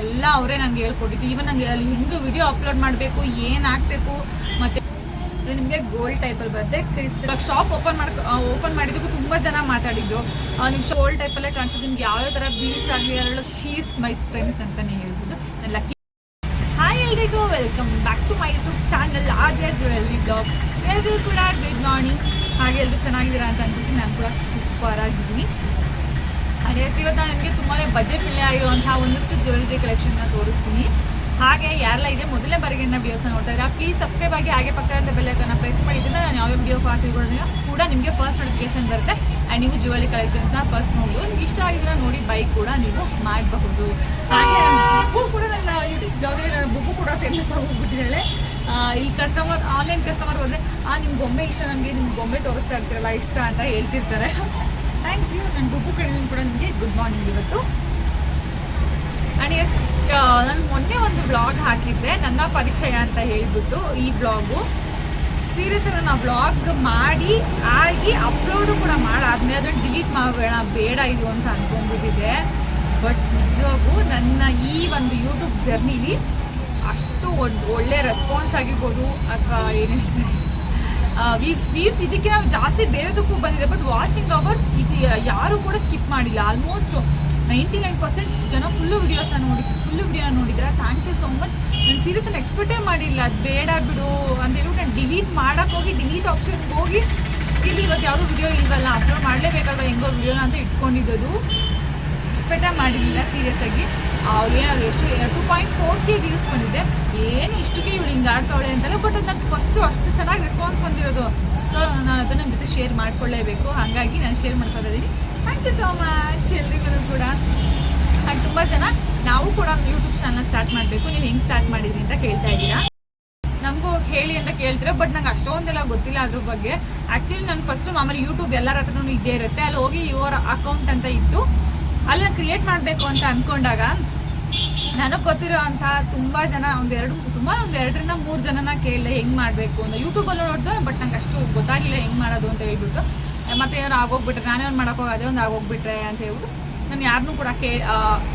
ಎಲ್ಲ ಅವರೇ ನಂಗೆ ಹೇಳ್ಕೊಟ್ಟಿದ್ದು. ಈವನ್ ನಂಗೆ ಅಲ್ಲಿ ಹಿಂಗೆ ವಿಡಿಯೋ ಅಪ್ಲೋಡ್ ಮಾಡಬೇಕು, ಏನು ಹಾಕ್ಬೇಕು ಮತ್ತೆ ನಿಮಗೆ ಗೋಲ್ಡ್ ಟೈಪಲ್ಲಿ ಬರುತ್ತೆ. ಇವಾಗ ಶಾಪ್ ಓಪನ್ ಮಾಡ್ ಓಪನ್ ಮಾಡಿದ್ದಕ್ಕೂ ತುಂಬ ಜನ ಮಾತಾಡಿದ್ರು. ನಿಮ್ಮ ಗೋಲ್ಡ್ ಟೈಪಲ್ಲೇ ಕಾಣಿಸೋದು ನಿಮ್ಗೆ ಯಾವ ಥರ ಬೀಸ್ ಆಗಲಿ ಅದರಲ್ಲೂ ಶೀಸ್ ಮೈ ಸ್ಟ್ರೆಂತ್ ಅಂತಲೇ ಹೇಳ್ಬೋದು. ನಾನು ಲಕ್ಕಿ ಹಾಯ್ ಎಲ್ರಿಗೂ welcome back to my YouTube channel Aadya jewellery blog ಎಲ್ಲರೂ ಕೂಡ ಗುಡ್ ಮಾರ್ನಿಂಗ್ ಹಾಗೆ ಎಲ್ಲರೂ ಚೆನ್ನಾಗಿದ್ದೀರಾ ಅಂತ ಅನ್ಬಿಟ್ಟು ನಾನು ಕೂಡ ಸೂಪರ್ ಆಗಿದ್ದೀನಿ. ಅದೇ ಇವತ್ತು ನಾನು ನಿಮಗೆ ತುಂಬಾ ಬಜೆಟ್ ಇಲ್ಲ ಆಗಿರುವಂತಹ ಒಂದಷ್ಟು ಜ್ಯುವೆಲ್ರಿ ಕಲೆಕ್ಷನ್ನ ತೋರಿಸ್ತೀನಿ. ಹಾಗೆ, ಯಾರೆಲ್ಲ ಇದೆ, ಮೊದಲೇ ಬಾರಿಗೆ ನನ್ನ ವಿಡಿಯೋಸ್ನ ನೋಡ್ತಾ ಇದ್ದಾರೆ ಪ್ಲೀಸ್ ಸಬ್ಸ್ಕ್ರೈಬ್ ಆಗಿ ಹಾಗೆ ಪಕ್ಕದ ಬೆಲ್ಲೈಕನ್ನ ಪ್ರೆಸ್ ಮಾಡಿದ್ರೆ ನಾನು ಯಾವ ವಿಡಿಯೋ ಹಾಕಿದ್ರು ಕೂಡ ನಿಮಗೆ ಫಸ್ಟ್ ನೋಟಿಫಿಕೇಶನ್ ಬರುತ್ತೆ. ಆ್ಯಂಡ್ ನೀವು ಜ್ಯುವೆಲ್ರಿ ಕಲೆಕ್ಷನ್ಸ್ನ ಫಸ್ಟ್ ನೋಡ್ಬೋದು. ನಿಮ್ಗೆ ಇಷ್ಟ ಆಗಿದ್ರೆ ನೋಡಿ ಬೈಕ್ ಕೂಡ ನೀವು ಮಾಡಬಹುದು. ಹಾಗೆ ಬುಕ್ಕು ಕೂಡ ನನ್ನ ಯಾವುದೇ ನನ್ನ ಬುಕ್ಕು ಕೂಡ ಫೇಮಸ್ ಆಗೋಗ್ಬಿಟ್ಟಿದ್ದಾಳೆ ಈ ಕಸ್ಟಮರ್ ಆನ್ಲೈನ್ ಕಸ್ಟಮರ್ ಹೋದರೆ, ಆ, ನಿಮ್ಗೆ ಗೊಂಬೆ ಇಷ್ಟ, ನಮಗೆ ನಿಮ್ಗೆ ಗೊಂಬೆ ತೋರಿಸ್ತಾ ಇರ್ತೀರಲ್ಲ, ಇಷ್ಟ ಅಂತ ಹೇಳ್ತಿರ್ತಾರೆ. ಥ್ಯಾಂಕ್ ಯು ನನ್ನ ಡುಬ್ಬು ಕಡೆಯಲ್ಲಿ ಕೂಡ ನಿಮಗೆ ಗುಡ್ ಮಾರ್ನಿಂಗ್ ಇವತ್ತು. ಆ್ಯಂಡ್ ಎಸ್ ನಾನು ಮೊನ್ನೆ ಒಂದು ಬ್ಲಾಗ್ ಹಾಕಿದ್ದೆ. ನನ್ನ ಪರಿಚಯ ಅಂತ ಹೇಳಿಬಿಟ್ಟು ಈ ಬ್ಲಾಗು ಸೀರಿಯಸ್ ನಾನು ಆ ಬ್ಲಾಗ್ ಮಾಡಿ, ಆಗಿ ಅಪ್ಲೋಡು ಕೂಡ ಮಾಡಾದ್ಮೇಲೆ ಅದನ್ನು ಡಿಲೀಟ್ ಮಾಡಬೇಡ, ಬೇಡ ಇದು ಅಂತ ಅಂದ್ಕೊಂಡ್ಬಿಟ್ಟಿದೆ ಬಟ್ ನಿಜವಾಗೂ ನನ್ನ ಈ ಒಂದು ಯೂಟ್ಯೂಬ್ ಜರ್ನಿಲಿ ಅಷ್ಟು ಒಳ್ಳೆ ರೆಸ್ಪಾನ್ಸ್ ಆಗಿರ್ಬೋದು, ಅಥವಾ ಏನು ಹೇಳ್ತಾರೆ? ವೀವ್ಸ್ ವೀವ್ಸ್ ಇದಕ್ಕೆ ನಾವು ಜಾಸ್ತಿ ಬೇರೆದಕ್ಕೂ ಬಂದಿದೆ ಬಟ್ ವಾಚಿಂಗ್ ಅವರ್ಸ್ ಇದು ಯಾರು ಕೂಡ ಸ್ಕಿಪ್ ಮಾಡಿಲ್ಲ. ಆಲ್ಮೋಸ್ಟ್ ನೈಂಟಿ ನೈನ್ ಪರ್ಸೆಂಟ್ ಜನ ಫುಲ್ಲು ವಿಡಿಯೋಸ್ನ ನೋಡಿ ಫುಲ್ಲು ವಿಡಿಯೋ ನೋಡಿದ್ರೆ ಥ್ಯಾಂಕ್ ಯು ಸೋ ಮಚ್ ನಾನು ಸೀರಿಯಸ್ ನಾನು ಎಕ್ಸ್ಪೆಕ್ಟೇ ಮಾಡಿಲ್ಲ. ಅದು ಬೇಡ ಬಿಡು ಅಂತ ಹೇಳ್ಬಿಟ್ಟು ನಾನು ಡಿಲೀಟ್ ಮಾಡೋಕ್ಕೆ ಹೋಗಿ ಡಿಲೀಟ್ ಆಪ್ಷನ್ಗೆ ಹೋಗಿ, ಇಲ್ಲಿ ಇವತ್ತು ಯಾವುದೋ ವಿಡಿಯೋ ಇಲ್ವಲ್ಲ ಅಪ್ಲೋಡ್ ಮಾಡಲೇಬೇಕಲ್ವ, ಹೆಂಗೋ ವಿಡಿಯೋನ ಅಂತ ಇಟ್ಕೊಂಡಿದ್ದು ಎಕ್ಸ್ಪೆಕ್ಟೇ ಮಾಡಿರಲಿಲ್ಲ ಸೀರಿಯಸ್ ಆಗಿ. ಏನಾದ್ರು ಎಷ್ಟು two point four K views ಬಂದಿದೆ. ಏನು ಇಷ್ಟಕ್ಕೆ ಇವಳು ಹಿಂಗೆ ಆಡ್ತಾವಳೆ ಅಂತಲ್ಲ ಬಟ್ ಅದು ನಂಗೆ ಅಷ್ಟು ಚೆನ್ನಾಗಿ ರೆಸ್ಪಾನ್ಸ್ ಬಂದಿರೋದು. ಸೊ ನಾನು ಅದನ್ನು ಜೊತೆ ಶೇರ್ ಮಾಡ್ಕೊಳ್ಳೇಬೇಕು. ಹಾಗಾಗಿ ನಾನು ಶೇರ್ ಮಾಡ್ಕೊತಾ ಇದ್ದೀನಿ ಥ್ಯಾಂಕ್ ಯು ಸೋ ಮಚ್ ಎಲ್ರಿಗೂ ಕೂಡ. ಆ್ಯಂಡ್ ತುಂಬ ಜನ, ನಾವು ಕೂಡ ಯೂಟ್ಯೂಬ್ ಚಾನಲ್ ಸ್ಟಾರ್ಟ್ ಮಾಡಬೇಕು. ನೀವು ಹೆಂಗೆ ಸ್ಟಾರ್ಟ್ ಮಾಡಿದ್ರಿ ಅಂತ ಕೇಳ್ತಾ ಇದ್ದೀರಾ. ನಮಗೂ ಹೇಳಿ ಅಂತ ಕೇಳ್ತೀರಾ ಬಟ್ ನಂಗೆ ಅಷ್ಟೊಂದೆಲ್ಲ ಗೊತ್ತಿಲ್ಲ ಅದ್ರ ಬಗ್ಗೆ. ಆ್ಯಕ್ಚುಲಿ ನಾನು ಫಸ್ಟು ಮಾಮೂಲಿ ಯೂಟ್ಯೂಬ್ ಎಲ್ಲರ ಹತ್ರನೂ ಇದ್ದೇ ಇರುತ್ತೆ. ಅಲ್ಲಿ ಹೋಗಿ ಯುವರ್ ಅಕೌಂಟ್ ಅಂತ ಇತ್ತು. ಅಲ್ಲಿ ಕ್ರಿಯೇಟ್ ಮಾಡಬೇಕು ಅಂತ ಅಂದ್ಕೊಂಡಾಗ ನನಗೆ ಗೊತ್ತಿರೋ ಅಂಥ ತುಂಬ ಜನ, ಒಂದು ಎರಡು, ತುಂಬ ಒಂದು ಎರಡರಿಂದ ಮೂರು ಜನನ ಕೇಳಿದೆ ಹೆಂಗೆ ಮಾಡಬೇಕು ಅಂತ. ಯೂಟ್ಯೂಬಲ್ಲಿ ನೋಡಿದ್ರೆ ಬಟ್ ನಂಗೆ ಅಷ್ಟು ಗೊತ್ತಾಗಿಲ್ಲ ಹೆಂಗೆ ಮಾಡೋದು ಅಂತ ಹೇಳ್ಬಿಟ್ಟು. ಮತ್ತೆ ಏನೋ ಆಗೋಗ್ಬಿಟ್ರೆ, ನಾನೇ ಒಂದು ಮಾಡೋಕ್ಕೋಗಿ ಅದೇ ಒಂದು ಆಗೋಗ್ಬಿಟ್ರೆ ಅಂತ ಹೇಳ್ಬಿಟ್ಟು ನಾನು ಯಾರನ್ನೂ ಕೂಡ ಕೇ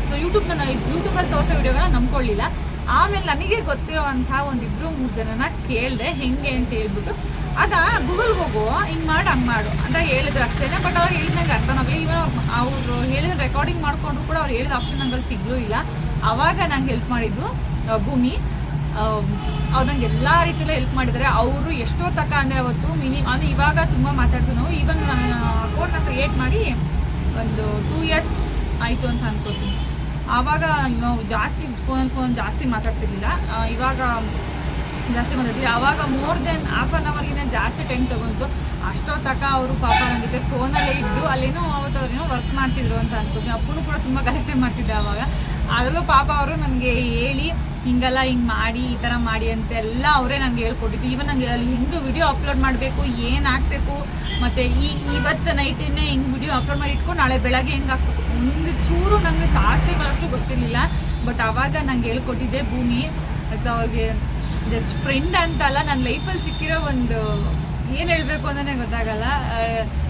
ಸೊ ಯೂಟ್ಯೂಬ್ ನಾನು ಯೂಟ್ಯೂಬಲ್ಲಿ ತೋರಿಸೋ ವಿಡಿಯೋಗಳನ್ನ ನಂಬ್ಕೊಳ್ಳಿಲ್ಲ. ಆಮೇಲೆ ನನಗೆ ಗೊತ್ತಿರೋವಂಥ ಒಂದಿಬ್ಬರು ಮೂರು ಜನನ ಕೇಳಿದೆ, ಹೆಂಗೆ ಅಂತ ಹೇಳ್ಬಿಟ್ಟು. ಅದ ಗೂಗಲ್ ಹೋಗು, ಹಿಂಗ್ ಮಾಡು, ಹಂಗ್ ಮಾಡು ಅಂತ ಹೇಳಿದ್ರು ಅಷ್ಟೇನೆ. ಬಟ್ ಅವ್ರು ಹೇಳಿದ ನಂಗೆ ಅರ್ಥನಾಗಲಿ ಇವನ್ ಅವರು ಹೇಳಿದ ರೆಕಾರ್ಡಿಂಗ್ ಮಾಡ್ಕೊಂಡ್ರು ಕೂಡ ಅವ್ರು ಹೇಳಿದ ಆಪ್ಷನ್ ನಂಗಲ್ಲಿ ಸಿಗ್ಲೂ ಇಲ್ಲ. ಅವಾಗ ನಂಗೆ ಹೆಲ್ಪ್ ಮಾಡಿದ್ದು ಭೂಮಿ. ಅವ್ರು ನಂಗೆ ಎಲ್ಲ ರೀತಿಯಲ್ಲೂ ಹೆಲ್ಪ್ ಮಾಡಿದ್ದಾರೆ ಅವರು ಎಷ್ಟೋ ತಕ ಅಂದರೆ ಅವತ್ತು ಮಿನಿ, ಅಂದರೆ ಇವಾಗ ತುಂಬ ಮಾತಾಡ್ತೀವಿ ನಾವು. ಈವನ್ ಅಕೌಂಟ್ನ ಕ್ರಿಯೇಟ್ ಮಾಡಿ ಒಂದು ಟೂ ಇಯರ್ಸ್ ಆಯಿತು ಅಂತ ಅನ್ಕೋತೀನಿ. ಆವಾಗ ನಾವು ಜಾಸ್ತಿ ಫೋನ್ ಫೋನ್ ಜಾಸ್ತಿ ಮಾತಾಡ್ತಿರ್ಲಿಲ್ಲ. ಇವಾಗ ಜಾಸ್ತಿ ಬಂದಿದ್ವಿ ಆವಾಗ ಮೋರ್ ದೆನ್ ಹಾಫ್ ಆನ್ ಅವರ್ಗಿಂತ ಜಾಸ್ತಿ ಟೈಮ್ ತೊಗೊಂತು ಅಷ್ಟೋ ತಕ ಅವರು ಪಾಪ ಬಂದಿದ್ದೆ ಫೋನಲ್ಲೇ ಇದ್ದು ಅಲ್ಲೇನೋ ಅವತ್ತು ಅವ್ರೇನೋ ವರ್ಕ್ ಮಾಡ್ತಿದ್ರು ಅಂತ ಅನ್ಕೋತೀನಿ ಅಪ್ಪನು ಕೂಡ ತುಂಬ ಕರೆಕ್ಟೇ ಮಾಡ್ತಿದ್ದೆ ಆವಾಗ ಅದರಲ್ಲೂ ಪಾಪ ಅವರು ನನಗೆ ಹೇಳಿ, ಹಿಂಗೆಲ್ಲ, ಹಿಂಗೆ ಮಾಡಿ, ಈ ಥರ ಮಾಡಿ ಅಂತೆಲ್ಲ ಅವರೇ ನನಗೆ ಹೇಳ್ಕೊಟ್ಟಿದ್ದು ಈವನ್ ನನಗೆ ಅಲ್ಲಿ ಹಿಂಗೆ ವಿಡಿಯೋ ಅಪ್ಲೋಡ್ ಮಾಡಬೇಕು, ಏನು ಹಾಕಬೇಕು, ಮತ್ತು ಈ ಇವತ್ತು ನೈಟಿನೇ ಹಿಂಗೆ ವಿಡಿಯೋ ಅಪ್ಲೋಡ್ ಮಾಡಿ ಇಟ್ಕೊಂಡು ನಾಳೆ ಬೆಳಗ್ಗೆ ಹೆಂಗೆ ಹಾಕ್ಬೇಕು. ಒಂದು ಚೂರು ನನಗೆ ಸಾಸಿವೆಗಳಷ್ಟು ಗೊತ್ತಿರಲಿಲ್ಲ. ಬಟ್ ಆವಾಗ ನಂಗೆ ಹೇಳ್ಕೊಟ್ಟಿದ್ದೆ, ಭೂಮಿ ಅದು ಅವ್ರಿಗೆ ಜಸ್ಟ್ ಫ್ರೆಂಡ್ ಅಂತಲ್ಲ ನನ್ನ ಲೈಫಲ್ಲಿ ಸಿಕ್ಕಿರೋ ಒಂದು ಏನು ಹೇಳಬೇಕು ಅಂತಲೇ ಗೊತ್ತಾಗಲ್ಲ.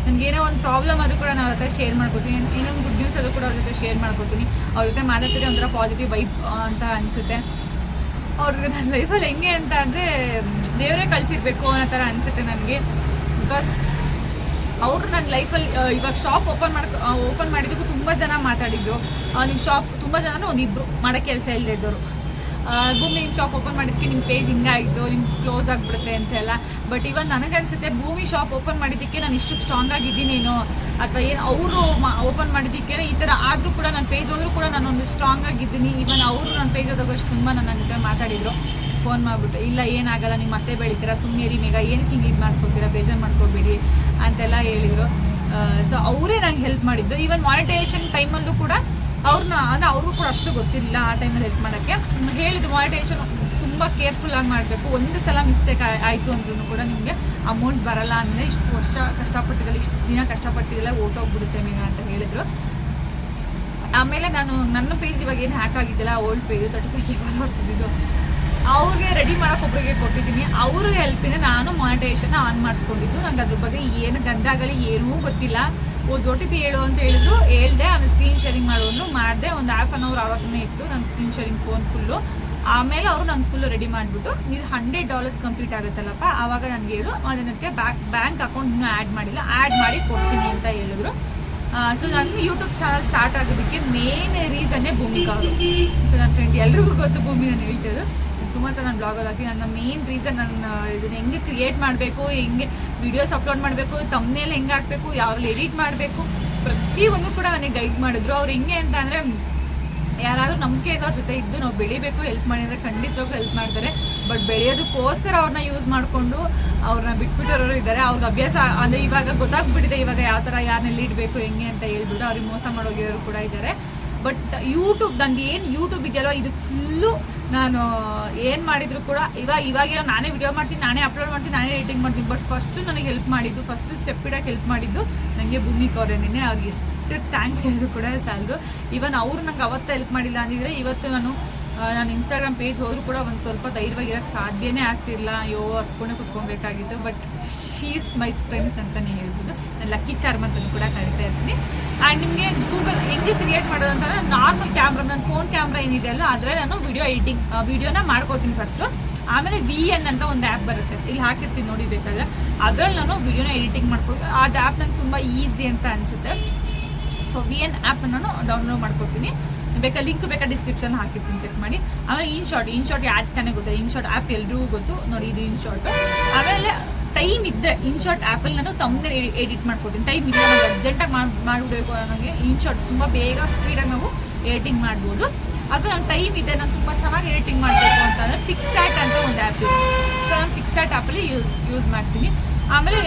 ನನಗೇನೋ ಒಂದು ಪ್ರಾಬ್ಲಮ್ ಅದು ಕೂಡ ನಾನು ಅವ್ರ ಹತ್ರ ಶೇರ್ ಮಾಡ್ಕೊತೀನಿ ಇನ್ನೊಂದು ಗುಡ್ ನ್ಯೂಸ್ ಅದು ಕೂಡ ಅವ್ರ ಜೊತೆ ಶೇರ್ ಮಾಡ್ಕೊತೀನಿ ಅವ್ರ ಜೊತೆ ಮಾತಾಡ್ತಿದ್ರೆ ಒಂಥರ ಪಾಸಿಟಿವ್ ವೈಬ್ ಅಂತ ಅನಿಸುತ್ತೆ. ಅವ್ರಿಗೆ ನನ್ನ ಲೈಫಲ್ಲಿ ಹೆಂಗೆ ಅಂತ ಅಂದರೆ, ದೇವರೇ ಕಳಿಸಿರ್ಬೇಕು ಅನ್ನೋ ಥರ ಅನಿಸುತ್ತೆ ನನಗೆ. ಬಿಕಾಸ್ ಅವರು ನನ್ನ ಲೈಫಲ್ಲಿ ಇವಾಗ ಶಾಪ್ ಓಪನ್ ಮಾಡ್ ಓಪನ್ ಮಾಡಿದ್ದಕ್ಕೂ ತುಂಬ ಜನ ಮಾತಾಡಿದ್ರು. ನಿಮ್ಮ ಶಾಪ್ ತುಂಬ ಜನ ಒಂದು ಇಬ್ಬರು ಮಾಡೋ ಕೆಲಸ ಇಲ್ಲದೆ ಇದ್ದವರು ಭೂಮಿ ನಿಮ್ಮ ಶಾಪ್ ಓಪನ್ ಮಾಡಿದ್ದಕ್ಕೆ ನಿಮ್ಮ ಪೇಜ್ ಹಿಂಗಾಯಿತು, ನಿಮ್ಗೆ ಕ್ಲೋಸ್ ಆಗಿಬಿಡುತ್ತೆ ಅಂತೆಲ್ಲ. ಬಟ್ ಇವನ್ ನನಗನ್ಸುತ್ತೆ, ಭೂಮಿ ಶಾಪ್ ಓಪನ್ ಮಾಡಿದ್ದಕ್ಕೆ ನಾನು ಇಷ್ಟು ಸ್ಟ್ರಾಂಗ್ ಆಗಿದ್ದೀನೇನೋ, ಅಥವಾ ಏನು ಅವರು ಓಪನ್ ಮಾಡಿದ್ದಕ್ಕೆ ಈ ಥರ ಆದರೂ ಕೂಡ ನನ್ನ ಪೇಜ್ ಹೋದರೂ ಕೂಡ ನಾನೊಂದು ಸ್ಟ್ರಾಂಗ್ ಆಗಿದ್ದೀನಿ. ಇವನ್ ಅವರು ನನ್ನ ಪೇಜ್ ಹೋದಾಗಷ್ಟು ತುಂಬ ನನ್ನ ಜೊತೆ ಮಾತಾಡಿದರು. ಫೋನ್ ಮಾಡಿಬಿಟ್ಟು, ಇಲ್ಲ, ಏನಾಗಲ್ಲ, ನೀವು ಮತ್ತೆ ಬೆಳಿತೀರಾ? ಸುಮ್ಮನೆ ರೀ ಮೇಗ ಏನಕ್ಕೆ ಹಿಂಗೆ ಇದು ಮಾಡ್ಕೊತೀರಾ? ಬೇಜಾರು ಮಾಡ್ಕೊಬೇಡಿ, ಅಂತೆಲ್ಲ ಹೇಳಿದರು. ಸೊ ಅವರೇ ನಂಗೆ ಹೆಲ್ಪ್ ಮಾಡಿದ್ದು. ಈವನ್ ಮಾನಿಟೈಸೇಷನ್ ಟೈಮಲ್ಲೂ ಕೂಡ ಅವ್ರನ್ನ, ಅಂದರೆ ಅವ್ರಿಗೂ ಕೂಡ ಅಷ್ಟು ಗೊತ್ತಿರಲಿಲ್ಲ ಆ ಟೈಮಲ್ಲಿ ಹೆಲ್ಪ್ ಮಾಡೋಕ್ಕೆ. ಹೇಳಿದ್ದು ಮಾಡಿಟೇಷನ್ ತುಂಬ ಕೇರ್ಫುಲ್ಲಾಗಿ ಮಾಡಬೇಕು. ಒಂದು ಸಲ ಮಿಸ್ಟೇಕ್ ಆಯಿತು ಅಂದ್ರೂ ಕೂಡ ನಿಮಗೆ ಅಮೌಂಟ್ ಬರಲ್ಲ ಅಂದರೆ ಇಷ್ಟು ವರ್ಷ ಕಷ್ಟಪಟ್ಟಿದ್ದಲ್ಲ, ಇಷ್ಟು ದಿನ ಕಷ್ಟಪಟ್ಟಿದ್ದೆಲ್ಲ ಓಟೋಗ್ಬಿಡುತ್ತೆ ಮೀನ ಅಂತ ಹೇಳಿದರು. ಆಮೇಲೆ ನಾನು, ನನ್ನ ಪೇಜ್ ಇವಾಗ ಏನು hack ಆಗಿದ್ದಿಲ್ಲ old page thirty five K followers ಇದ್ದಿದ್ದು ಅವ್ರಿಗೆ ರೆಡಿ ಮಾಡೋಕೆ ಒಬ್ಬರಿಗೆ ಕೊಟ್ಟಿದ್ದೀನಿ. ಅವ್ರ ಹೆಲ್ಪಿಂದ ನಾನು ಮಾನಿಟೈಸೇಷನ್ ಆನ್ ಮಾಡಿಸ್ಕೊಂಡಿದ್ದು. ನಂಗೆ ಅದ್ರ ಬಗ್ಗೆ ಏನು ಗಂಧಗಳಿ ಏನೂ ಗೊತ್ತಿಲ್ಲ. ಒಂದು ಒ ಟಿ ಪಿ ಹೇಳು ಅಂತ ಹೇಳಿದ್ರು. ಹೇಳ್ದೆ, ಆಮೇಲೆ ಸ್ಕ್ರೀನ್ ಶೇರಿಂಗ್ ಮಾಡೋನು ಮಾಡಿದೆ. ಒಂದು ಹಾಫ್ ಅನ್ ಅವರ್ ಆವಾಗನೇ ಇತ್ತು. ನನ್ನ ಸ್ಕ್ರೀನ್ ಶೇರಿಂಗ್ ಫೋನ್ ಫುಲ್ಲು ಆಮೇಲೆ ಅವರು ನಂಗೆ ಫುಲ್ ರೆಡಿ ಮಾಡಿಬಿಟ್ಟು ನೀವು ಹಂಡ್ರೆಡ್ ಡಾಲರ್ಸ್ ಕಂಪ್ಲೀಟ್ ಆಗುತ್ತಲ್ಲಪ್ಪ. ಆವಾಗ ನನಗೆ ಹೇಳು. ಅದಕ್ಕೆ ಬ್ಯಾಂಕ್ ಬ್ಯಾಂಕ್ ಅಕೌಂಟ್ ಇನ್ನೂ ಆ್ಯಡ್ ಮಾಡಿಲ್ಲ. ಆ್ಯಡ್ ಮಾಡಿ ಕೊಡ್ತೀನಿ ಅಂತ ಹೇಳಿದ್ರು. ಸೊ ನನ್ನ ಯೂಟ್ಯೂಬ್ ಚಾನಲ್ ಸ್ಟಾರ್ಟ್ ಆಗೋದಕ್ಕೆ ಮೇನ್ ರೀಸನ್ನೇ ಭೂಮಿಕಾ ಅವರು. ಸೊ ನನ್ನ ಫ್ರೆಂಡ್ ಎಲ್ರಿಗೂ ಗೊತ್ತು ಭೂಮಿ ನಾನು ಹೇಳ್ತಿದ್ದು ಸುಮಾರು ನಾನು ಬ್ಲಾಗಲ್ಲಿ ಹಾಕಿ ನನ್ನ ಮೇನ್ ರೀಸನ್ ನನ್ನ ಇದನ್ನ ಹೆಂಗೆ ಕ್ರಿಯೇಟ್ ಮಾಡಬೇಕು, ಹೆಂಗೆ ವಿಡಿಯೋಸ್ ಅಪ್ಲೋಡ್ ಮಾಡಬೇಕು ತಮ್ಮನೇಲಿ ಹೆಂಗೆ ಹಾಕಬೇಕು ಯಾವಲ್ಲಿ ಎಡಿಟ್ ಮಾಡಬೇಕು, ಪ್ರತಿಯೊಂದು ಕೂಡ ನನಗೆ ಗೈಡ್ ಮಾಡಿದ್ರು. ಅವ್ರು ಹೆಂಗೆ ಅಂತ ಅಂದರೆ, ಯಾರಾದರೂ ನಂಬಿಕೆ ಇದ್ದವ್ರ ಜೊತೆ ಇದ್ದು ನಾವು ಬೆಳಿಬೇಕು ಹೆಲ್ಪ್ ಮಾಡಿದರೆ ಖಂಡಿತವಾಗೂ ಹೆಲ್ಪ್ ಮಾಡ್ತಾರೆ. ಬಟ್ ಬೆಳೆಯೋದಕ್ಕೋಸ್ಕರ ಅವ್ರನ್ನ ಯೂಸ್ ಮಾಡಿಕೊಂಡು, ಅವ್ರನ್ನ ಬಿಟ್ಬಿಟ್ಟಿರೋರು ಇದ್ದಾರೆ. ಅವ್ರಿಗೆ ಅಭ್ಯಾಸ, ಅಂದರೆ ಇವಾಗ ಗೊತ್ತಾಗ್ಬಿಟ್ಟಿದೆ ಇವಾಗ ಯಾವ ಥರ ಯಾರನ್ನೆಲ್ಲಿ ಇಡಬೇಕು ಹೆಂಗೆ ಅಂತ ಹೇಳ್ಬಿಟ್ಟು ಅವ್ರಿಗೆ ಮೋಸ ಮಾಡೋಗಿರೋರು ಕೂಡ ಇದ್ದಾರೆ. ಬಟ್ ಯೂಟ್ಯೂಬ್ ನನಗೆ ಏನು ಯೂಟ್ಯೂಬ್ ಇದೆಯಲ್ಲೋ, ಇದು ಫುಲ್ಲು ನಾನು ಏನು ಮಾಡಿದ್ರು ಕೂಡ ಇವಾಗ ಇವಾಗಿರೋ ನಾನೇ ವಿಡಿಯೋ ಮಾಡ್ತೀನಿ, ನಾನೇ ಅಪ್ಲೋಡ್ ಮಾಡ್ತೀನಿ, ನಾನೇ ಎಡಿಟಿಂಗ್ ಮಾಡ್ತೀನಿ. ಬಟ್ ಫಸ್ಟ್ ನನಗೆ ಹೆಲ್ಪ್ ಮಾಡಿದ್ದು ಫಸ್ಟ್ ಸ್ಟೆಪ್ ಇಡೋಕೆ ಹೆಲ್ಪ್ ಮಾಡಿದ್ದು ನನಗೆ ಭೂಮಿಕ್ ಅವರೇ ನಿನ್ನೆ. ಅವ್ರಿಗೆ ಎಷ್ಟು ಥ್ಯಾಂಕ್ಸ್ ಹೇಳಿದ್ರು ಕೂಡ ಸಾಲದು. ಇವನ್ ಅವ್ರು ನಂಗೆ ಅವತ್ತೇ ಹೆಲ್ಪ್ ಮಾಡಿಲ್ಲ ಅಂದಿದ್ರೆ ಇವತ್ತು ನಾನು ನಾನು ಇನ್ಸ್ಟಾಗ್ರಾಮ್ ಪೇಜ್ ಹೋದ್ರು ಕೂಡ ಒಂದು ಸ್ವಲ್ಪ ಧೈರ್ಯವಾಗಿರೋಕ್ಕೆ ಸಾಧ್ಯನೇ ಆಗ್ತಿಲ್ಲ ಅಯ್ಯೋ, ಹತ್ಕೊಂಡೆ ಕುತ್ಕೊಬೇಕಾಗಿತ್ತು. ಬಟ್ ಶೀಸ್ ಮೈ ಸ್ಟ್ರೆಂತ್ ಅಂತಲೇ ಹೇಳ್ಬೋದು. ನಾನು ಲಕ್ಕಿ ಚಾರ್ಮ್ ಅಂತಲೂ ಕೂಡ ಕರಿತಾ ಇರ್ತೀನಿ. ಆ್ಯಂಡ್ ನಿಮಗೆ ಗೂಗಲ್ ಹೆಂಗೆ ಕ್ರಿಯೇಟ್ ಮಾಡೋದು ನಾರ್ಮಲ್ ಕ್ಯಾಮ್ರಾ ನನ್ನ ಫೋನ್ ಕ್ಯಾಮ್ರಾ ಏನಿದೆ ಅಲ್ಲ ಅದರಲ್ಲಿ ನಾನು ವಿಡಿಯೋ ಎಡಿಟಿಂಗ್ ವಿಡಿಯೋನ ಮಾಡ್ಕೋತೀನಿ ಫಸ್ಟು ಆಮೇಲೆ ವಿ ಎನ್ ಅಂತ ಒಂದು ಆ್ಯಪ್ ಬರುತ್ತೆ. ಇಲ್ಲಿ ಹಾಕಿರ್ತೀನಿ ನೋಡಿ ಬೇಕಾದ್ರೆ. ಅದರಲ್ಲಿ ನಾನು ವಿಡಿಯೋನ ಎಡಿಟಿಂಗ್ ಮಾಡ್ಕೊಂಡು ಅದು ಆ್ಯಪ್ ನಂಗೆ ತುಂಬ ಈಸಿ ಅಂತ ಅನಿಸುತ್ತೆ. ಸೊ ವಿ ಎನ್ ಆ್ಯಪ್ ನಾನು ಡೌನ್ಲೋಡ್ ಮಾಡ್ಕೊತೀನಿ ಬೇಕಾ? ಲಿಂಕ್ ಬೇಕಾ ಡಿಸ್ಕ್ರಿಪ್ಷನ್ ಹಾಕಿರ್ತೀನಿ ಚೆಕ್ ಮಾಡಿ. ಆಮೇಲೆ InShot InShot app ತಾನೇ ಗೊತ್ತಾ? ಇನ್ ಶಾರ್ಟ್ ಆ್ಯಪ್ ಎಲ್ರಿಗೂ ಗೊತ್ತು. ನೋಡಿ, ಇದು ಇನ್ ಶಾರ್ಟ್ ಆಮೇಲೆ ಟೈಮ್ ಇದ್ದರೆ ಇನ್ ಶಾರ್ಟ್ ಆ್ಯಪಲ್ಲಿ ನಾನು ತಮ್ಮದೇ ಎಡಿಟ್ ಮಾಡ್ಕೊಡ್ತೀನಿ. ಟೈಮ್ ಇಲ್ಲ ನಾವು ಅರ್ಜೆಂಟಾಗಿ ಮಾಡಿ ಮಾಡಿಬಿಡಬೇಕು ನನಗೆ ಇನ್ ಶಾರ್ಟ್ ತುಂಬ ಬೇಗ ಸ್ಪೀಡಾಗಿ ನಾವು ಎಡಿಟಿಂಗ್ ಮಾಡ್ಬೋದು. ಅದು ನನ್ನ ಟೈಮ್ ಇದೆ ನಾನು ತುಂಬ ಚೆನ್ನಾಗಿ ಎಡಿಟಿಂಗ್ ಮಾಡಬೇಕು ಅಂತಂದರೆ ಪಿಕ್ಸ್ಟ್ಯಾಟ್ ಅಂತ ಒಂದು ಆ್ಯಪ್ ಇದೆ. ಸೊ ನಾನು ಫಿಕ್ಸ್ ಪಿಕ್ಸ್ಟ್ಯಾಟ್ ಆ್ಯಪಲ್ಲಿ ಯೂಸ್ ಯೂಸ್ ಮಾಡ್ತೀನಿ. ಆಮೇಲೆ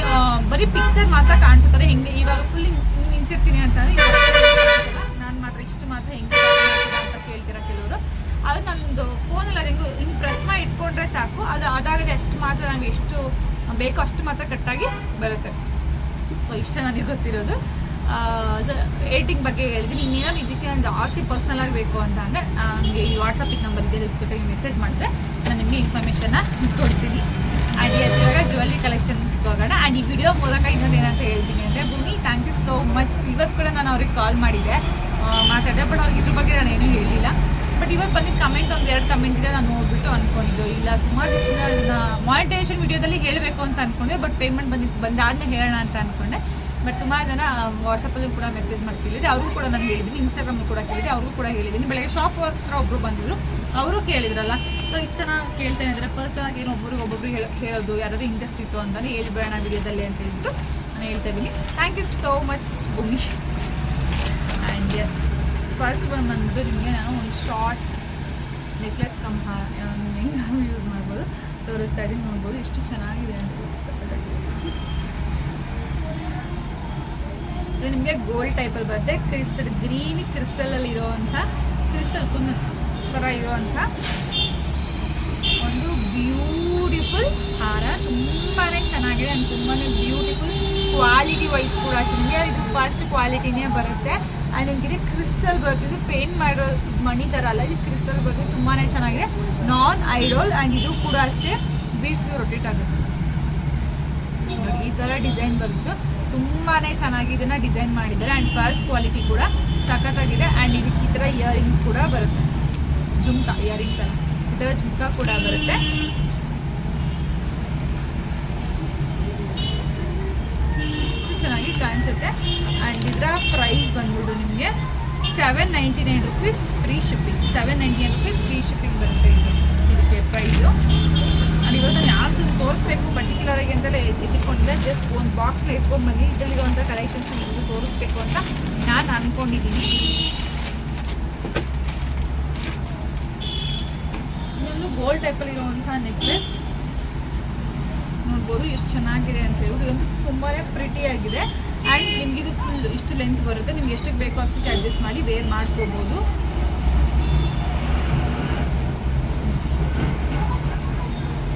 ಬರೀ ಪಿಕ್ಚರ್ ಮಾತ್ರ ಕಾಣಿಸುತ್ತಾರೆ ಹೆಂಗೆ ಇವಾಗ ಫುಲ್ ನಿಂತಿರ್ತೀನಿ ಅಂತಂದರೆ ಮಾತ್ರ ಇಷ್ಟು ಮಾತ್ರ ಹೆಂಗೆ ಅಂತ ಕೇಳ್ತೀರ ಕೆಲವರು? ಅದು ನಂದು ಫೋನಲ್ಲಿ ಅದು ಹೆಂಗು ಪ್ರೆಸ್ ಮಾಡಿ ಇಟ್ಕೊಂಡ್ರೆ ಸಾಕು. ಅದು ಅದಾಗದೆ ಅಷ್ಟು ಮಾತ್ರ ನನಗೆ ಎಷ್ಟು ಬೇಕೋ ಅಷ್ಟು ಮಾತ್ರ ಕಟ್ಟಾಗಿ ಬರುತ್ತೆ. ಸೊ ಇಷ್ಟ ನನಗೆ ಗೊತ್ತಿರೋದು. ಏಟಿಂಗ್ ಬಗ್ಗೆ ಹೇಳಿದ್ದೀನಿ. ಇನ್ನೇನು ಇದಕ್ಕೆ ನಾನು ಜಾಸ್ತಿ ಪರ್ಸ್ನಲ್ ಆಗಿ ಬೇಕು ಅಂತ ಅಂದರೆ ನನಗೆ ಈ ವಾಟ್ಸಪ್ಪಿಗೆ ನಂಬರ್ ಇದೆ ಬೇಕಾಗಿ ಮೆಸೇಜ್ ಮಾಡಿದ್ರೆ ನಾನು ನಿಮಗೆ ಇನ್ಫಾರ್ಮೇಷನ್ನ ಕೊಡ್ತೀನಿ. ಇವಾಗ ಜ್ಯುವೆಲ್ರಿ ಕಲೆಕ್ಷನ್ಸ್ಗೆ ಹೋಗೋಣ ಆ್ಯಂಡ್ ಈ ವಿಡಿಯೋ ಮೂಲಕ ಇನ್ನೊಂದು ಏನಂತ ಹೇಳ್ತೀನಿ ಅಂದರೆ, ಭೂಮಿ ಥ್ಯಾಂಕ್ ಯು ಸೋ ಮಚ್ ಇವತ್ತು ಕೂಡ ನಾನು ಅವ್ರಿಗೆ ಕಾಲ್ ಮಾಡಿದೆ. ಮಾತಾಡಿದೆ ಬಟ್ ಅವ್ರಿಗೆ ಇದ್ರ ಬಗ್ಗೆ ನಾನು ಏನೂ ಹೇಳಿಲ್ಲ. ಬಟ್ ಇವತ್ತು ಬಂದಿದ್ದು ಕಮೆಂಟ್ ಒಂದು ಎರಡು ಕಮೆಂಟ್ ಇದೆ, ನಾನು ನೋಡ್ಬಿಟ್ಟು ಅಂದ್ಕೊಂಡಿದ್ದು ಇಲ್ಲ, ಸುಮಾರು ಮಾನಿಟೈಸೇಷನ್ ವಿಡಿಯೋದಲ್ಲಿ ಹೇಳಬೇಕು ಅಂತ ಅಂದ್ಕೊಂಡೆ ಬಟ್ ಪೇಮೆಂಟ್ ಬಂದಿದ್ದು ಬಂದಾದ್ಮೇಲೆ ಹೇಳೋಣ ಅಂತ ಅಂದ್ಕೊಂಡೆ ಬಟ್ ಸುಮಾರು ಜನ ವಾಟ್ಸಪ್ಪಲ್ಲೂ ಕೂಡ ಮೆಸೇಜ್ ಮಾಡಿ ಕೇಳಿದ್ರೆ ಅವರು ಕೂಡ ನಾನು ಹೇಳಿದ್ದೀನಿ ಇನ್ಸ್ಟಾಗ್ರಾಮ್ ಕೂಡ ಕೇಳಿದೆ ಅವರು ಕೂಡ ಹೇಳಿದ್ದೀನಿ ಬೆಳಗ್ಗೆ ಶಾಪ್ ಹತ್ರ ಒಬ್ಬರು ಬಂದಿದ್ರು. ಅವರು ಕೇಳಿದ್ರಲ್ಲ. ಸೊ ಇಷ್ಟು ಜನ ಕೇಳ್ತಾ ಇದ್ದಾರೆ. ಫಸ್ಟ್ ಆಗಿ ಏನು ಒಬ್ಬರು ಒಬ್ಬೊಬ್ರು ಹೇಳ- ಹೇಳೋದು, ಯಾರಾದ್ರೂ ಇಂಟ್ರೆಸ್ಟ್ ಇತ್ತು ಅಂತಂದ್ರೆ ಹೇಳ್ಬೇಡ ವಿಡಿಯೋದಲ್ಲಿ ಅಂತ ಹೇಳ್ಬಿಟ್ಟು ನಾನು ಹೇಳ್ತಾ ಇದ್ದೀನಿ. Thank you so much Bhoomi. And yes first one ಬಂದು ನಿಮಗೆ ನಾನು ಒಂದು ಶಾರ್ಟ್ ನೆಕ್ಲೆಸ್ ಕಮ್ ಹೆಂಗೆ ನಾವು ಯೂಸ್ ಮಾಡ್ಬೋದು, ತೋರಿಸ್ತಾ ಇದ್ದೀನಿ. ನೋಡ್ಬೋದು, ಎಷ್ಟು ಚೆನ್ನಾಗಿದೆ ಅಂತ ಸಖತ್ತಾಗಿದೆ. ಇದು ನಿಮಗೆ ಗೋಲ್ಡ್ ಟೈಪಲ್ಲಿ ಬರುತ್ತೆ. ಕ್ರಿಸ್ಟಲ್ ಗ್ರೀನ್ ಕ್ರಿಸ್ಟಲಲ್ಲಿ ಇರೋವಂಥ ಕ್ರಿಸ್ಟಲ್ ಕುಂದ ಥರ ಇರೋವಂಥ ಒಂದು ಬ್ಯೂಟಿಫುಲ್ ಹಾರ. ತುಂಬಾ ಚೆನ್ನಾಗಿದೆ ಆ್ಯಂಡ್ ತುಂಬಾ ಬ್ಯೂಟಿಫುಲ್ ಕ್ವಾಲಿಟಿ ವೈಸ್ ಕೂಡ ಅಷ್ಟೇ. ನಿಮಗೆ ಇದು ಫಸ್ಟ್ ಕ್ವಾಲಿಟಿನೇ ಬರುತ್ತೆ. ಆ್ಯಂಡ್ ನಿಮಗೆ ಕ್ರಿಸ್ಟಲ್ ಬರ್ತಿದ್ದು ಪೇಂಟ್ ಮಾಡೋ ಮಣಿ ಥರ ಅಲ್ಲ, ಇದು ಕ್ರಿಸ್ಟಲ್ ಬರುತ್ತೆ. ತುಂಬಾ ಚೆನ್ನಾಗಿದೆ. ನಾನ್ ಐಡೋಲ್ ಆ್ಯಂಡ್ ಇದು ಕೂಡ ಅಷ್ಟೇ ಬೀಟ್ಸ್ಗೆ ರೊಟೇಟ್ ಆಗುತ್ತೆ. ಈ ಥರ ಡಿಸೈನ್ ಬರುತ್ತೆ. ತುಂಬಾ ಚೆನ್ನಾಗಿ ಇದನ್ನ ಡಿಸೈನ್ ಮಾಡಿದ್ದಾರೆ. ಆ್ಯಂಡ್ ಫಸ್ಟ್ ಕ್ವಾಲಿಟಿ ಕೂಡ ಸಖತ್ತಾಗಿದೆ. ಆ್ಯಂಡ್ ಇದಕ್ಕೆ ಈ ಥರ ಇಯರಿಂಗ್ಸ್ ಕೂಡ ಬರುತ್ತೆ. ಜುಮ್ಕ ಇಯರಿಂಗ್ಸ್ ಅಲ್ಲ. ಈ ಥರ ಜುಮ್ಕಾ ಕೂಡ ಬರುತ್ತೆ. ಇಷ್ಟು ಚೆನ್ನಾಗಿ ಕಾಣಿಸುತ್ತೆ. ಆ್ಯಂಡ್ ಇದರ ಪ್ರೈಸ್ ಬಂದ್ಬಿಟ್ಟು ನಿಮಗೆ seven ninety nine rupees free shipping seven ninety nine rupees free shipping ಬರುತ್ತೆ ಇದು. ಇದಕ್ಕೆ ಪ್ರೈಸು ನಾನು ಇವತ್ತು ಯಾವ್ದು ತೋರಿಸ್ಬೇಕು ಪರ್ಟಿಕ್ಯುಲರ್ ಆಗಿ ಅಂತಲೇ ಎತ್ತಿಕೊಂಡಿದ್ದೆ ಜಸ್ಟ್ ಒಂದು ಬಾಕ್ಸ್ನ ಎತ್ಕೊಂಡು ಬನ್ನಿ. ಇದರಲ್ಲಿರುವಂಥ ಕಲೆಕ್ಷನ್ಸ್ ನಿಮಗೆ ತೋರಿಸ್ಬೇಕು ಅಂತ ನಾನು ಅಂದ್ಕೊಂಡಿದ್ದೀನಿ ಇನ್ನೊಂದು ಗೋಲ್ಡ್ ಟೈಪಲ್ಲಿ ಇರುವಂಥ ನೆಕ್ಲೆಸ್ ನೋಡ್ಬೋದು ಎಷ್ಟು ಚೆನ್ನಾಗಿದೆ ಅಂತ ಹೇಳ್ಬಿಟ್ಟು. ಇದಂತೂ ತುಂಬಾ ಪ್ರಿಟಿ ಆಗಿದೆ. ಆ್ಯಂಡ್ ನಿಮಗಿದು ಫುಲ್ ಇಷ್ಟು ಲೆಂತ್ ಬರುತ್ತೆ. ನಿಮ್ಗೆ ಎಷ್ಟಕ್ಕೆ ಬೇಕೋ ಅಷ್ಟಕ್ಕೆ ಅಡ್ಜಸ್ಟ್ ಮಾಡಿ ವೇರ್ ಮಾಡ್ಕೋಬೋದು.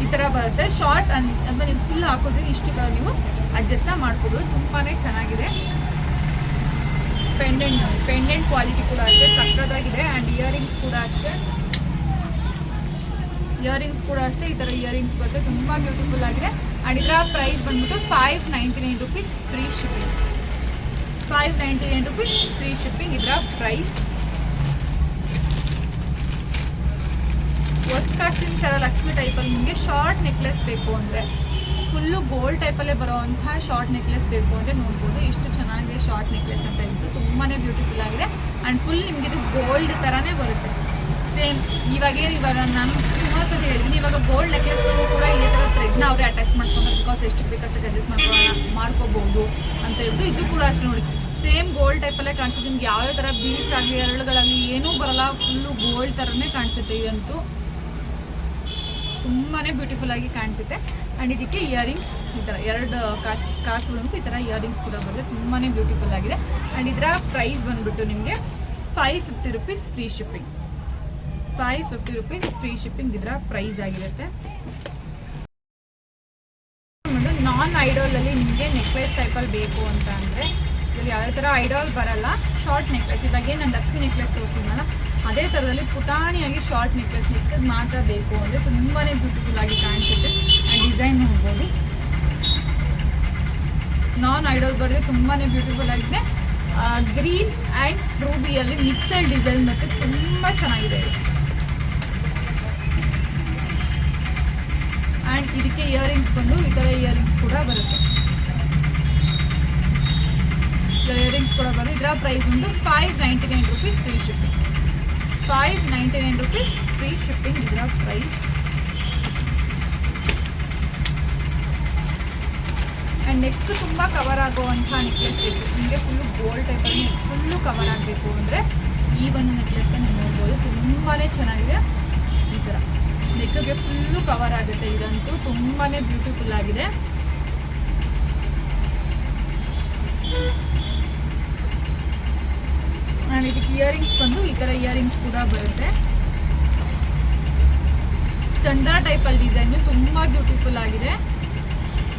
ಈ ಥರ ಬರುತ್ತೆ. ಶಾರ್ಟ್ ಅನ್ ಅಂದರೆ ನೀವು ಫುಲ್ ಹಾಕೋದ್ರೆ ಇಷ್ಟು ನೀವು ಅಡ್ಜಸ್ಟ್ನ ಮಾಡ್ಕೋಬೋದು ತುಂಬಾ ಚೆನ್ನಾಗಿದೆ. ಪೆಂಡೆಂಟ್ ಪೆಂಡೆಂಟ್ ಕ್ವಾಲಿಟಿ ಕೂಡ ಅಷ್ಟೇ, ಸಕ್ಕದಾಗಿದೆ. ಆ್ಯಂಡ್ ಇಯರಿಂಗ್ಸ್ ಕೂಡ ಅಷ್ಟೇ. ಇಯರಿಂಗ್ಸ್ ಕೂಡ ಅಷ್ಟೇ. ಈ ಥರ ಇಯರಿಂಗ್ಸ್ ಬರುತ್ತೆ. ತುಂಬ ಬ್ಯೂಟಿಫುಲ್ ಆಗಿದೆ. ಆ್ಯಂಡ್ ಇದರ ಪ್ರೈಸ್ ಬಂದ್ಬಿಟ್ಟು five ninety nine rupees free shipping five ninety nine rupees free shipping ಇದರ ಪ್ರೈಸ್ ವರ್ಕ್ ಕಾಸಿನ ಥರ ಲಕ್ಷ್ಮಿ ಟೈಪಲ್ಲಿ ನಿಮಗೆ ಶಾರ್ಟ್ ನೆಕ್ಲೆಸ್ ಬೇಕು ಅಂದರೆ ಫುಲ್ಲು ಗೋಲ್ಡ್ ಟೈಪಲ್ಲೇ ಬರೋವಂತಹ ಶಾರ್ಟ್ ನೆಕ್ಲೆಸ್ ಬೇಕು ಅಂದರೆ ನೋಡ್ಬೋದು. ಇಷ್ಟು ಚೆನ್ನಾಗಿದೆ ಶಾರ್ಟ್ ನೆಕ್ಲೆಸ್ ಅಂತ ಹೇಳ್ಬಿಟ್ಟು ತುಂಬಾ ಬ್ಯೂಟಿಫುಲ್ ಆಗಿದೆ. ಆ್ಯಂಡ್ ಫುಲ್ ನಿಮಗೆ ಇದು ಗೋಲ್ಡ್ ಥರನೇ ಬರುತ್ತೆ. ಸೇಮ್ ಇವಾಗ ಏನು ಇವಾಗ ನಾನು ಸುಮಾರು ಸತಿ ಹೇಳಿದ್ದೀನಿ ಇವಾಗ ಗೋಲ್ಡ್ ನೆಕ್ಲೆಸ್ಗಳು ಕೂಡ ಇದೇ ಥರ ಥ್ರೆಡ್ನ ಅವರೇ ಅಟ್ಯಾಚ್ ಮಾಡ್ಕೊಂಡ್ರೆ ಬಿಕಾಸ್ ಎಷ್ಟು ಬೇಕಷ್ಟು ಅಡ್ಜಸ್ಟ್ ಮಾಡ್ಕೊಳ್ಳೋಣ ಮಾಡ್ಕೋಬೋದು ಅಂತ ಹೇಳ್ಬಿಟ್ಟು ಇದು ಕೂಡ ಅಷ್ಟು ನೋಡಿ. ಸೇಮ್ ಗೋಲ್ಡ್ ಟೈಪಲ್ಲೇ ಕಾಣಿಸುತ್ತೆ. ನಿಮ್ಗೆ ಯಾವ್ಯಾವ ಥರ ಬೀಸ್ ಆಗಲಿ ಎರಳುಗಳಾಗಲಿ ಏನೂ ಬರಲ್ಲ ಫುಲ್ಲು ಗೋಲ್ಡ್ ಥರನೇ ಕಾಣಿಸುತ್ತೆ ಇದಂತೂ. ತುಂಬಾ ಬ್ಯೂಟಿಫುಲ್ ಆಗಿ ಕಾಣಿಸುತ್ತೆ. ಆ್ಯಂಡ್ ಇದಕ್ಕೆ ಇಯರಿಂಗ್ಸ್ ಈ ಥರ ಎರಡು ಕಾಸು ಕಾಸುಗಳು ಈ ಥರ ಇಯರಿಂಗ್ಸ್ ಕೂಡ ಬರುತ್ತೆ. ತುಂಬಾ ಬ್ಯೂಟಿಫುಲ್ ಆಗಿದೆ. ಆ್ಯಂಡ್ ಇದರ ಪ್ರೈಸ್ ಬಂದುಬಿಟ್ಟು ನಿಮಗೆ five fifty rupees free shipping five fifty rupees free shipping ಇದರ ಪ್ರೈಸ್ ಆಗಿರುತ್ತೆ. ನಾನ್ ಐಡಾಲಲ್ಲಿ ನಿಮಗೆ ನೆಕ್ಲೆಸ್ ಟೈಪಲ್ಲಿ ಬೇಕು ಅಂತ ಅಂದರೆ ಇದರಲ್ಲಿ ಯಾವ ಥರ ಐಡಾಲ್ ಬರಲ್ಲ ಶಾರ್ಟ್ ನೆಕ್ಲೆಸ್ ಇವಾಗ ಏನು ನಾನು ಲಕ್ಷ್ಮಿ ನೆಕ್ಲೆಸ್ ತೋರಿಸಿದ್ನಲ್ಲ ಅದೇ ಥರದಲ್ಲಿ ಪುಟಾಣಿಯಾಗಿ ಶಾರ್ಟ್ ನೆಕ್ಲೆಸ್ ನಿಕ್ಕದ್ ಮಾತ್ರ ಬೇಕು ಅಂದರೆ ತುಂಬಾ ಬ್ಯೂಟಿಫುಲ್ ಆಗಿ ಕಾಣಿಸುತ್ತೆ. ಆ್ಯಂಡ್ ಡಿಸೈನ್ ನೋಡ್ಬೋದು. ನಾನ್ ಐಡಲ್ ಬರೆದು ತುಂಬಾ ಬ್ಯೂಟಿಫುಲ್ ಆಗಿದೆ. ಗ್ರೀನ್ ಆ್ಯಂಡ್ ರೂಬಿಯಲ್ಲಿ ಮಿಕ್ಸಡ್ ಡಿಸೈನ್ ಮತ್ತು ತುಂಬ ಚೆನ್ನಾಗಿದೆ. ಆ್ಯಂಡ್ ಇದಕ್ಕೆ ಇಯರಿಂಗ್ಸ್ ಬಂದು ಈ ಥರ ಇಯರಿಂಗ್ಸ್ ಕೂಡ ಬರುತ್ತೆ. ಇಯರಿಂಗ್ಸ್ ಕೂಡ ಬರುತ್ತೆ ಇದರ ಪ್ರೈಸ್ ಬಂದು five ninety nine rupees free shipping five ninety nine rupees free shipping ಇದರ ಪ್ರೈಸ್ ಆ್ಯಂಡ್ ನೆಕ್ಸ್ಟ್ ತುಂಬ ಕವರ್ ಆಗುವಂಥ ನೆಕ್ಲೆಸ್ ಬೇಕು. ನಿಮಗೆ ಫುಲ್ ಗೋಲ್ಡ್ ಟೈಪಲ್ಲಿ ಫುಲ್ಲು ಕವರ್ ಆಗಬೇಕು ಅಂದರೆ ಈ ಒಂದು ನೆಕ್ಲೆಸ್ನ ನೀವು ನೋಡ್ಬೋದು. ತುಂಬಾ ಚೆನ್ನಾಗಿದೆ. ಈ ಥರ ನೆಕ್ಗೆ ಫುಲ್ಲು ಕವರ್ ಆಗುತ್ತೆ. ಇದಂತೂ ತುಂಬಾ ಬ್ಯೂಟಿಫುಲ್ ಆಗಿದೆ ಆ್ಯಂಡ್ ಇದಕ್ಕೆ ಇಯರಿಂಗ್ಸ್ ಬಂದು ಈ ಥರ ಇಯರಿಂಗ್ಸ್ ಕೂಡ ಬರುತ್ತೆ. ಚಂದ್ರ ಟೈಪಲ್ಲಿ ಡಿಸೈನು ತುಂಬ ಬ್ಯೂಟಿಫುಲ್ ಆಗಿದೆ.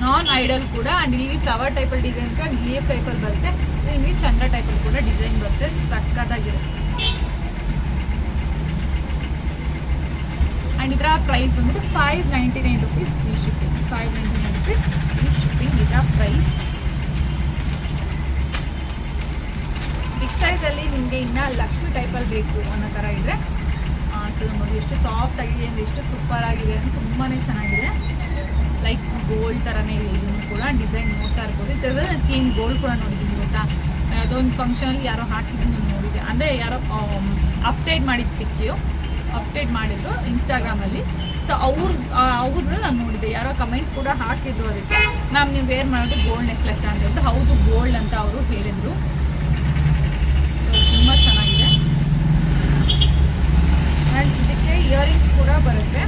ನಾನ್ ಐಡಲ್ ಕೂಡ ಆ್ಯಂಡ್ ಇಲ್ಲಿ ಫ್ಲವರ್ ಟೈಪಲ್ಲಿ ಡಿಸೈನ್ ಆ್ಯಂಡ್ ಲೀಫ್ ಟೈಪಲ್ಲಿ ಬರುತ್ತೆ. ಇಲ್ಲಿ ಚಂದ್ರ ಟೈಪಲ್ಲಿ ಕೂಡ ಡಿಸೈನ್ ಬರುತ್ತೆ. ಸಕ್ಕತ್ತಾಗಿರುತ್ತೆ. ಆ್ಯಂಡ್ ಇದರ ಪ್ರೈಸ್ ಬಂದ್ಬಿಟ್ಟು five ninety nine rupees free shipping five ninety nine rupees free shipping ಇದರ ಪ್ರೈಸ್ ನಿಮಗೆ ಇನ್ನು ಲಕ್ಷ್ಮಿ ಟೈಪಲ್ಲಿ ಬೇಕು ಅನ್ನೋ ಥರ ಇದ್ದರೆ ಸೊ ನೋಡಿ, ಎಷ್ಟು ಸಾಫ್ಟ್ ಆಗಿದೆ ಅಂದರೆ ಎಷ್ಟು ಸೂಪರ್ ಆಗಿದೆ ಅಂದರೆ ತುಂಬಾ ಚೆನ್ನಾಗಿದೆ. ಲೈಕ್ ಗೋಲ್ಡ್ ಥರನೇ ಇದೆ, ಇದನ್ನು ಕೂಡ ಡಿಸೈನ್ ನೋಡ್ತಾ ಇರ್ಬೋದು. ಇದರಲ್ಲಿ ಸೇಮ್ ಗೋಲ್ಡ್ ಕೂಡ ನೋಡಿದ್ದೀನಿ, ಗೊತ್ತಾ? ಅದೊಂದು ಫಂಕ್ಷನಲ್ಲಿ ಯಾರೋ ಹಾಕಿದ್ದು ನೋಡಿದೆ. ಅಂದರೆ ಯಾರೋ ಅಪ್ಡೇಟ್ ಮಾಡಿದ ಪಿಕ್ಕಿಯು ಅಪ್ಡೇಟ್ ಮಾಡಿದ್ರು ಇನ್ಸ್ಟಾಗ್ರಾಮಲ್ಲಿ ಸೊ ಅವ್ರ ಅವ್ರನ್ನ ನಾನು ನೋಡಿದ್ದೆ ಯಾರೋ ಕಮೆಂಟ್ ಕೂಡ ಹಾಕಿದ್ರು ಅದಕ್ಕೆ. ಮ್ಯಾಮ್ ನೀವು ವೇರ್ ಮಾಡೋದು ಗೋಲ್ಡ್ ನೆಕ್ಲೆಸ್ ಅಂತ ಹೌದು ಗೋಲ್ಡ್ ಅಂತ ಅವರು ಹೇಳಿದರು. ತುಂಬ ಚೆನ್ನಾಗಿದೆ. ಆ್ಯಂಡ್ ಇದಕ್ಕೆ ಇಯರಿಂಗ್ಸ್ ಕೂಡ ಬರುತ್ತೆ.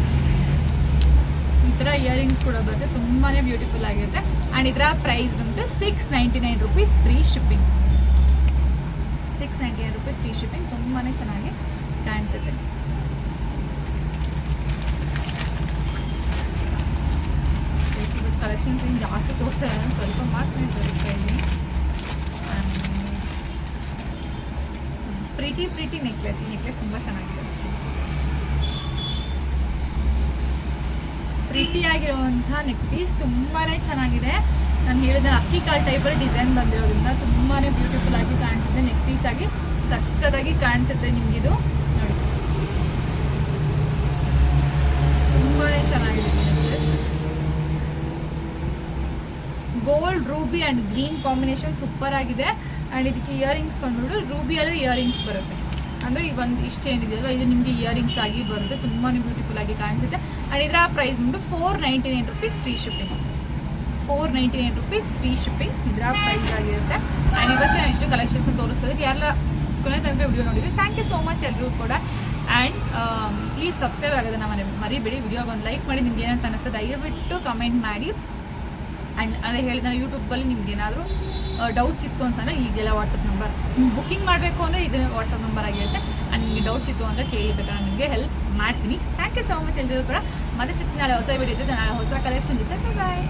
ಈ ಥರ ಇಯರಿಂಗ್ಸ್ ಕೂಡ ಬರುತ್ತೆ. ತುಂಬಾ ಬ್ಯೂಟಿಫುಲ್ ಆಗಿರುತ್ತೆ. ಆ್ಯಂಡ್ ಇದರ ಪ್ರೈಸ್ ಬಂದು six ninety nine rupees free shipping six ninety nine rupees free shipping ತುಂಬಾ ಚೆನ್ನಾಗಿ ಕಾಣಿಸುತ್ತೆ. ಕಲೆಕ್ಷನ್ಸ್ ಏನು ಜಾಸ್ತಿ ತೋರಿಸ್ತಾ ಇಲ್ಲ. ಸ್ವಲ್ಪ ಮಾತ್ರ ತೋರಿಸ್ತಾ ಇದ್ದೀನಿ. ಪ್ರೀತಿ ಪ್ರೀತಿ ನೆಕ್ಲೆಸ್ ಈ ನೆಕ್ಲೆಸ್ ತುಂಬ ಚೆನ್ನಾಗಿದೆ. ಪ್ರೀತಿಯಾಗಿರುವಂತಹ ನೆಕ್ ಪೀಸ್ ತುಂಬಾ ಚೆನ್ನಾಗಿದೆ. ನಾನು ಹೇಳಿದ ಅಕ್ಕಿ ಕಾಳು ಟೈಪಲ್ಲಿ ಡಿಸೈನ್ ಬಂದಿರೋದ್ರಿಂದ ತುಂಬಾ ಬ್ಯೂಟಿಫುಲ್ ಆಗಿ ಕಾಣಿಸುತ್ತೆ. ನೆಕ್ ಪೀಸ್ ಆಗಿ ಸಕ್ಕತ್ತಾಗಿ ಕಾಣಿಸುತ್ತೆ ನಿಮಗಿದು. ನೋಡಿ. ತುಂಬಾ ಚೆನ್ನಾಗಿದೆ gold ruby and green combination super ಆಗಿದೆ. ಆ್ಯಂಡ್ ಇದಕ್ಕೆ ಇಯರಿಂಗ್ಸ್ ಬಂದ್ಬಿಟ್ಟು ರೂಬಿಯಲ್ಲಿ ಇಯರಿಂಗ್ಸ್ ಬರುತ್ತೆ. ಅಂದರೆ ಈ ಒಂದು ಇಷ್ಟು ಏನಿದೆಯಲ್ಲ ಇದು ನಿಮಗೆ ಇಯರಿಂಗ್ಸ್ ಆಗಿ ಬರುತ್ತೆ. ತುಂಬಾ ಬ್ಯೂಟಿಫುಲ್ ಆಗಿ ಕಾಣಿಸುತ್ತೆ. ಆ್ಯಂಡ್ ಇದರ ಪ್ರೈಸ್ ಬಂದು four ninety nine rupees free shipping four ninety nine rupees free shipping ಇದರ ಪ್ರೈಸ್ ಆಗಿರುತ್ತೆ. ಆ್ಯಂಡ್ ಇವತ್ತು ನಾನು ಇಷ್ಟು ಕಲೆಕ್ಷನ್ಸ್ ತೋರಿಸ್ತಾ ಇದ್ದೀನಿ. ಯಾರೆಲ್ಲ ಕೊನೆ ತನಕ ವಿಡಿಯೋ ನೋಡಿದ್ವಿ ಥ್ಯಾಂಕ್ ಯು ಸೋ ಮಚ್ ಎಲ್ಲರೂ ಕೂಡ. ಆ್ಯಂಡ್ ಪ್ಲೀಸ್ ಸಬ್ಸ್ಕ್ರೈಬ್ ಆಗೋದನ್ನ ಮನೆ, ಮರಿಬೇಡಿ. ವಿಡಿಯೋಗೆ ಒಂದು ಲೈಕ್ ಮಾಡಿ. ನಿಮ್ಗೆ ಏನಂತ ಅನಿಸ್ತದೆ, ದಯವಿಟ್ಟು ಕಮೆಂಟ್ ಮಾಡಿ. ಆ್ಯಂಡ್ ಅದೇ ಹೇಳಿದ ಯೂಟ್ಯೂಬಲ್ಲಿ ನಿಮ್ಗೆ ಏನಾದರೂ ಡೌಟ್ಸ್ ಇತ್ತು ಅಂತಂದರೆ ಈಗೆಲ್ಲ ವಾಟ್ಸಪ್ ನಂಬರ್ ಬುಕ್ಕಿಂಗ್ ಮಾಡಬೇಕು ಅಂದರೆ ಇದು ವಾಟ್ಸಪ್ ನಂಬರ್ ಆಗಿರುತ್ತೆ. ಆ್ಯಂಡ್ ನಿಮಗೆ ಡೌಟ್ಸ್ ಇತ್ತು ಅಂದರೆ ಕೇಳಬೇಕಾದ್ರೆ ನಿಮಗೆ ಹೆಲ್ಪ್ ಮಾಡ್ತೀನಿ. ಥ್ಯಾಂಕ್ ಯು ಸೋ ಮಚ್ ಎಲ್ಲರೂ ಕೂಡ. ಮತ್ತೆ ಸಿಗ್ತೀನಿ ನಾಳೆ ಹೊಸ ವಿಡಿಯೋ ಜೊತೆ ನಾಳೆ ಹೊಸ ಕಲೆಕ್ಷನ್ ಜೊತೆ. ಬಾಯ್